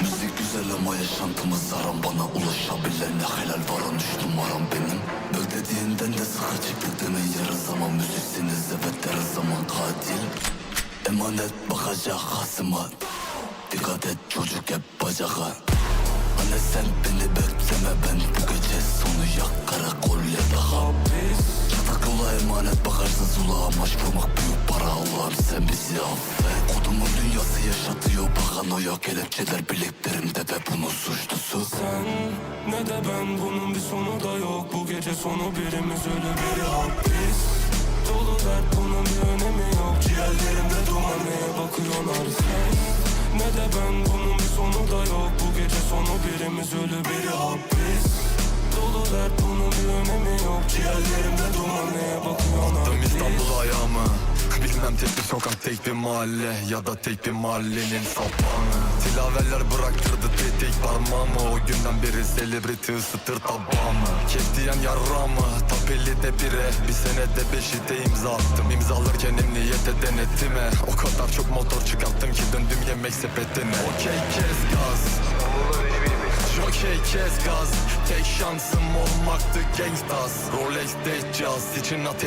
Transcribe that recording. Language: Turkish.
Müzik güzel ama yaşantımız haram Bana ulaşabilene helal varan üç numaram benim. Ödediğinden de sıkı çıktık demeyin yarı zaman Müziksiniz evet her zaman katil. Emanet bakacak hasıma Dikkat et çocuk hep bacağa. Anne sen beni bekleme ben bu gece sonu yak karakol ya da hapis Yatak yola emanet bakarsın sulağa Maç kurmak büyük para Allah'ım sen bizi affet Kodumun dünyası yaşatıyor paranoya Kelepçeler bileklerimde ve bunun suçlusu Sen. Ne de ben bunun bir sonu da yok. Bu gece sonu birimiz ölü biri hapis. Dolu dert bunun bir önemi yok. Ciğerlerimde duman neye bakıyorlar sen Ne de ben bunun bir sonu da yok. Bu gece sonu birimiz ölü biri hapis. Dolu dert bunun bir önemi yok. Ciğerlerimde duman neye bakıyorlar Bilmem tek bir sokak tek bir mahalle Ya da tek bir mahallenin sapağını Tilaveller bıraktırdı tek tek parmağımı. O günden beri celebrity ısıtır tabağımı. Kestiyen yaramı Tapeli de bire. Bir senede beşi de imza attım. İmzalarken emniyete denetime O kadar çok motor çıkarttım ki döndüm yemek sepetine. Okey kes gaz. Okey kes gaz. Tek şansım olmaktı gangstas Rolex de caz. İçin ateş